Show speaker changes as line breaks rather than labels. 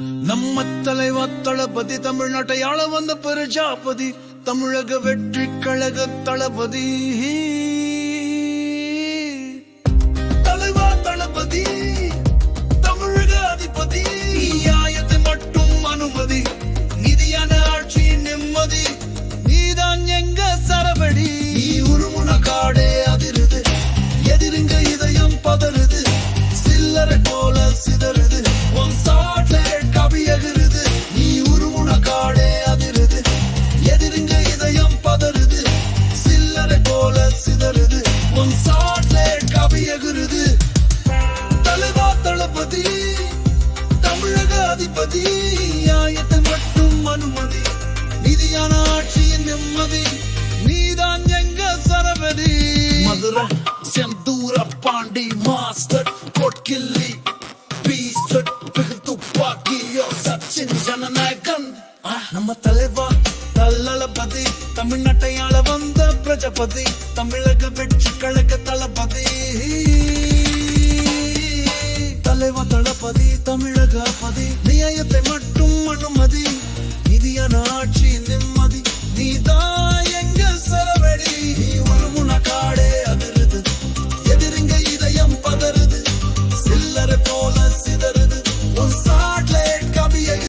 நம்ம தலைவா தளபதி தமிழ்நாட்டை ஆள வந்த பெருஜாபதி தமிழக வெற்றி கழக தளபதி. செல்லுறோம் செந்தூர பாண்டி மாஸ்டர் கோட்கில்லி பீஸ்டர் பிகில் துப்பாக்கியோ சச்சின் ஜனநாயகன். நம்ம தலைவா தல்லளபதி தமிழ்நாட்டை ஆள வந்த பிரஜபதி தமிழக வெற்றி கழக தளபதி. தலைவா தளபதி தமிழக பதி நியாயத்தை மட்டும்